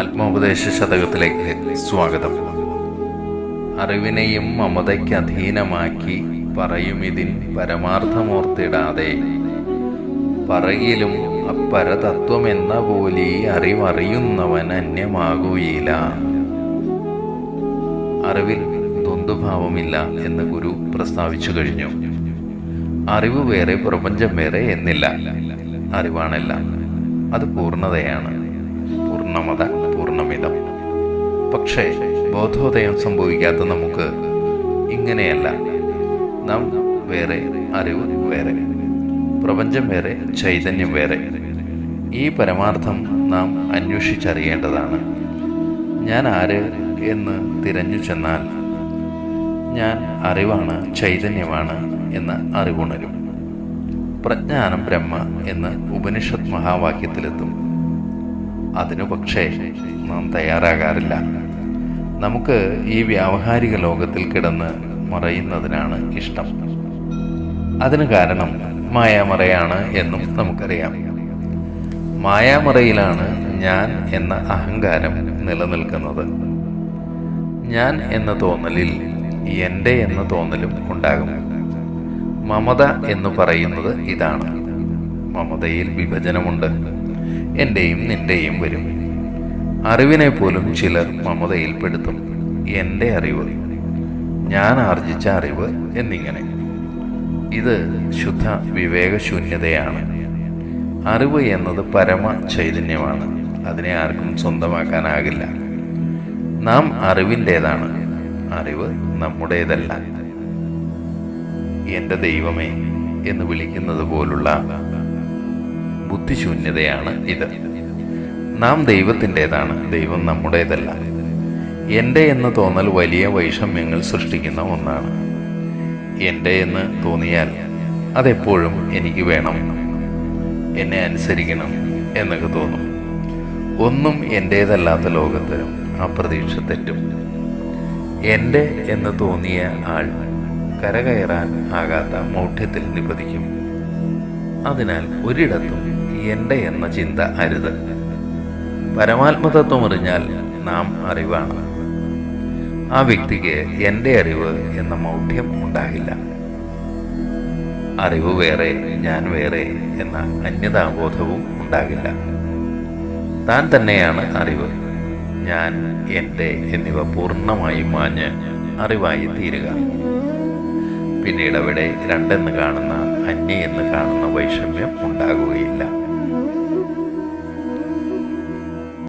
ആത്മോപദേശ ശതകത്തിലേക്ക് സ്വാഗതം. അറിവിനെയും മമതയ്ക്ക് അധീനമാക്കി പറയുമിതിൻ പരമാർത്ഥമോർത്തിടാതെ പറയിലും അപ്പരതത്വം എന്ന പോലെ അറിവറിയുന്നവൻ അന്യമാകുകയില്ല. അറിവിൽ ദ്വന്ദ്ഭാവമില്ല എന്ന് ഗുരു പ്രസ്താവിച്ചു കഴിഞ്ഞു. അറിവ് വേറെ പ്രപഞ്ചം വേറെ എന്നില്ല. അറിവാണെല്ലാം അത് പൂർണതയാണ്. പൂർണമത പൂർണമിതം. പക്ഷേ ബോധോദയം സംഭവിക്കാത്ത നമുക്ക് ഇങ്ങനെയല്ല. നാം വേറെ അറിവ് വേറെ. പ്രപഞ്ചം വേറെ ചൈതന്യം വേറെ. ഈ പരമാർത്ഥം നാം അന്വേഷിച്ചറിയേണ്ടതാണ്. ഞാൻ ആര് എന്ന് തിരഞ്ഞു ചെന്നാൽ ഞാൻ അറിവാണ് ചൈതന്യമാണ് എന്ന് അറിവുണരും. പ്രജ്ഞാനം ബ്രഹ്മ എന്ന് ഉപനിഷത് മഹാവാക്യത്തിലെത്തും. അതിനു പക്ഷേ നാം തയ്യാറാകാറില്ല. നമുക്ക് ഈ വ്യാവഹാരിക ലോകത്തിൽ കിടന്ന് മറയുന്നതിനാണ് ഇഷ്ടം. അതിന് കാരണം മായാമറയാണ് എന്നും നമുക്കറിയാം. മായാമറയിലാണ് ഞാൻ എന്ന അഹങ്കാരം നിലനിൽക്കുന്നത്. ഞാൻ എന്ന തോന്നലിൽ എന്റെ എന്ന തോന്നലും ഉണ്ടാകും. മമത എന്ന് പറയുന്നത് ഇതാണ്. മമതയിൽ വിഭജനമുണ്ട്. എന്റെയും നിന്റെയും വരും. അറിവിനെ പോലും ചിലർ മമതയിൽപ്പെടുത്തും എന്റെ അറിവ്. ഞാൻ ആർജിച്ച അറിവ് എന്നിങ്ങനെ. ഇത് ശുദ്ധ വിവേകശൂന്യതയാണ്. അറിവ് എന്നത് പരമ ചൈതന്യമാണ്. അതിനെ ആർക്കും സ്വന്തമാക്കാനാകില്ല. നാം അറിവിന്റേതാണ് അറിവ് നമ്മുടേതല്ല. എന്റെ ദൈവമേ എന്ന് വിളിക്കുന്നത് പോലുള്ള ബുദ്ധിശൂന്യതയാണ് ഇത്. നാം ദൈവത്തിന്റെതാണ് ദൈവം നമ്മുടേതല്ല. എന്റെ എന്ന് തോന്നൽ വലിയ വൈഷമ്യങ്ങൾ സൃഷ്ടിക്കുന്ന ഒന്നാണ്. എന്റെ എന്ന് തോന്നിയാൽ അതെപ്പോഴും എനിക്ക് വേണം. എന്നെ അനുസരിക്കണം എന്നൊക്കെ തോന്നും. ഒന്നും എന്റേതല്ലാത്ത ലോകത്ത് ആ പ്രതീക്ഷ തെറ്റും. എന്റെ എന്ന് തോന്നിയ ആൾ കരകയറാൻ ആകാത്ത മൗഢ്യത്തിൽ നിപതിക്കും. അതിനാൽ ഒരിടത്തും എന്റെ എന്ന ചിന്ത അരുത്. പരമാത്മതത്വം അറിഞ്ഞാൽ നാം അറിവാണ്. ആ വ്യക്തിക്ക് എന്റെ അറിവ് എന്ന മൗഢ്യം ഉണ്ടാകില്ല. അറിവ് വേറെ ഞാൻ വേറെ എന്ന അന്യതാബോധവും ഉണ്ടാകില്ല. താൻ തന്നെയാണ് അറിവ്. ഞാൻ എന്റെ എന്നിവ പൂർണമായും മാഞ്ഞ് അറിവായി തീരുക. പിന്നീട് അവിടെ രണ്ടെന്ന് കാണുന്ന അന്യ എന്ന് കാണുന്ന വൈഷമ്യം ഉണ്ടാകുകയില്ല. Mm-hmm.